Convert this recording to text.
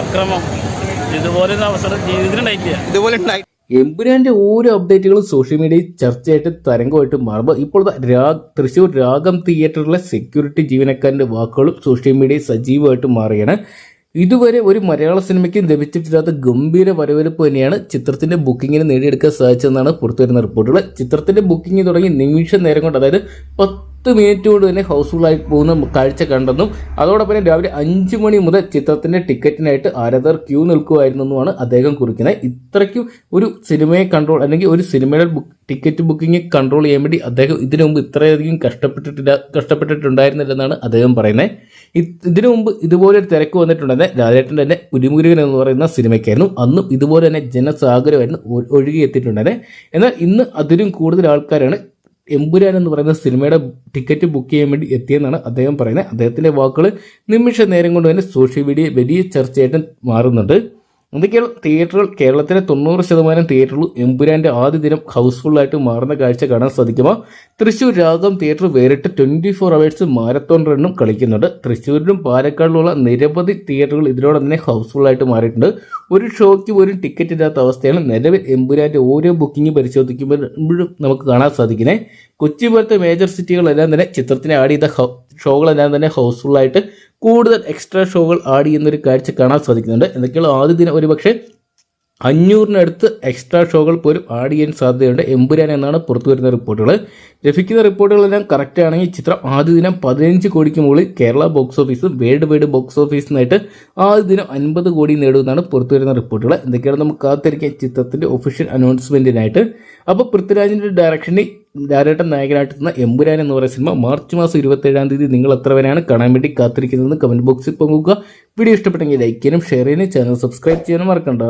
അക്രമം. ഇതുപോലെ അവസരം ഇതുപോലെ ഉണ്ടായി എമ്പുരാന്റെ ഓരോ അപ്ഡേറ്റുകളും സോഷ്യൽ മീഡിയയിൽ ചർച്ചയായിട്ട് തരംഗമായിട്ട് മാറുമ്പോൾ ഇപ്പോൾ തൃശൂർ തൃശ്ശൂർ രാഗം തിയേറ്ററിലെ സെക്യൂരിറ്റി ജീവനക്കാരന്റെ വാക്കുകളും സോഷ്യൽ മീഡിയയിൽ സജീവമായിട്ട് മാറുകയാണ്. ഇതുവരെ ഒരു മലയാള സിനിമയ്ക്ക് ലഭിച്ചിട്ടില്ലാത്ത ഗംഭീര വരവേൽപ്പ് തന്നെയാണ് ചിത്രത്തിന്റെ ബുക്കിങ്ങിന് നേടിയെടുക്കാൻ സാധിച്ചതെന്നാണ് പുറത്തുവരുന്ന റിപ്പോർട്ടുകൾ ചിത്രത്തിന്റെ ബുക്കിംഗ് തുടങ്ങി നിമിഷ നേരം കൊണ്ട് അതായത് പത്ത് മിനിറ്റ് കൊണ്ട് തന്നെ ഹൗസ്ഫുൾ ആയി പോകുന്ന കാഴ്ച കണ്ടെന്നും അതോടൊപ്പം രാവിലെ അഞ്ച് മണി മുതൽ ചിത്രത്തിന്റെ ടിക്കറ്റിനായിട്ട് ആരാധകർ ക്യൂ നിൽക്കുമായിരുന്നെന്നുമാണ് അദ്ദേഹം കുറിക്കുന്നത്. ഇത്രയ്ക്കും ഒരു സിനിമയെ കൺട്രോൾ അല്ലെങ്കിൽ ഒരു സിനിമയുടെ ടിക്കറ്റ് ബുക്കിംഗ് കൺട്രോൾ ചെയ്യാൻ വേണ്ടി അദ്ദേഹം ഇതിനു മുമ്പ് ഇത്രയധികം കഷ്ടപ്പെട്ടിട്ടില്ല കഷ്ടപ്പെട്ടിട്ടുണ്ടായിരുന്നില്ലെന്നാണ് അദ്ദേഹം പറയുന്നത്. ഇത് ഇതിനു മുമ്പ് ഇതുപോലെ ഒരു തിരക്ക് വന്നിട്ടുണ്ടെന്ന് രാജേട്ടൻ തന്നെ ഉരുമുരുകൻ എന്ന് പറയുന്ന സിനിമയ്ക്കായിരുന്നു. അന്നും ഇതുപോലെ തന്നെ ജനസാഗരമായിരുന്നു ഒഴുകിയെത്തിയിട്ടുണ്ടായിരുന്നത്. എന്നാൽ ഇന്ന് അതിലും കൂടുതൽ ആൾക്കാരാണ് എമ്പുരാൻ എന്ന് പറയുന്ന സിനിമയുടെ ടിക്കറ്റ് ബുക്ക് ചെയ്യാൻ വേണ്ടി എത്തിയെന്നാണ് അദ്ദേഹം പറയുന്നത്. അദ്ദേഹത്തിന്റെ വാക്കുകൾ നിമിഷ നേരം കൊണ്ട് തന്നെ സോഷ്യൽ മീഡിയ വലിയ ചർച്ചയായിട്ട് മാറുന്നുണ്ട്. എന്തൊക്കെയാണ് തിയേറ്ററുകൾ കേരളത്തിലെ തൊണ്ണൂറ് ശതമാനം തിയേറ്ററുകൾ എമ്പുരാന്റെ ആദ്യ ദിനം ഹൗസ്ഫുള്ളായിട്ട് മാറുന്ന കാഴ്ച കാണാൻ സാധിക്കുമോ? തൃശ്ശൂർ രാഗം തിയേറ്റർ വേറിട്ട് ട്വന്റി ഫോർ അവേഴ്സ് മാരത്തോൺ റണ്ണും കളിക്കുന്നുണ്ട്. തൃശ്ശൂരിലും പാലക്കാടിലുള്ള നിരവധി തിയേറ്ററുകൾ ഇതിനോട് തന്നെ ഹൗസ്ഫുള്ളായിട്ട് മാറിയിട്ടുണ്ട്. ഒരു ഷോയ്ക്ക് പോലും ടിക്കറ്റ് ഇല്ലാത്ത അവസ്ഥയാണ് നിലവിൽ എമ്പുരാന്റെ ഓരോ ബുക്കിംഗ് പരിശോധിക്കുമ്പോഴും നമുക്ക് കാണാൻ സാധിക്കുന്നത് കൊച്ചി പോലത്തെ മേജർ സിറ്റികളെല്ലാം തന്നെ ചിത്രത്തിനെ ആഡ് ചെയ്ത ഷോകളെല്ലാം തന്നെ ഹൗസ്ഫുള്ളായിട്ട് കൂടുതൽ എക്സ്ട്രാ ഷോകൾ ആഡ് ചെയ്യുന്നൊരു കാഴ്ച കാണാൻ സാധിക്കുന്നുണ്ട്. എന്തൊക്കെയുള്ള ആദ്യ ദിനം ഒരുപക്ഷെ അഞ്ഞൂറിനടുത്ത് എക്സ്ട്രാ ഷോകൾ പോലും ആഡ് ചെയ്യാൻ സാധ്യതയുണ്ട്. എമ്പുരാൻ എന്നാണ് പുറത്തു വരുന്ന റിപ്പോർട്ടുകൾ. ലഭിക്കുന്ന റിപ്പോർട്ടുകളെല്ലാം കറക്റ്റ് ആണെങ്കിൽ ചിത്രം ആദ്യ ദിനം പതിനഞ്ച് കോടിക്ക് മുകളിൽ കേരള ബോക്സ് ഓഫീസും വേൾഡ് വൈഡ് ബോക്സ് ഓഫീസിനായിട്ട് ആദ്യ ദിനം അൻപത് കോടി നേടുമെന്നാണ് പുറത്തു വരുന്ന റിപ്പോർട്ടുകൾ. എന്തൊക്കെയാണ് നമുക്ക് കാത്തിരിക്കാൻ ചിത്രത്തിന്റെ ഒഫീഷ്യൽ അനൗൺസ്മെന്റിനായിട്ട് അപ്പോൾ പൃഥ്വിരാജിന്റെ ഡയറക്ഷനിൽ ഡയറക്ടർ നായകനായിട്ട് എത്തുന്ന എമ്പുരാൻ എന്ന് പറയുന്ന സിനിമ മാർച്ച് മാസം ഇരുപത്തേഴാം തീയതി നിങ്ങൾ എത്ര വരെയാണ് കാണാൻ വേണ്ടി കാത്തിരിക്കുന്നതെന്ന് കമന്റ് ബോക്സിൽ പങ്കുക വീഡിയോ ഇഷ്ടപ്പെട്ടെങ്കിൽ ലൈക്ക് ചെയ്യാനും ഷെയർ ചെയ്യാനും ചാനൽ സബ്സ്ക്രൈബ് ചെയ്യാനും മറക്കണ്ട.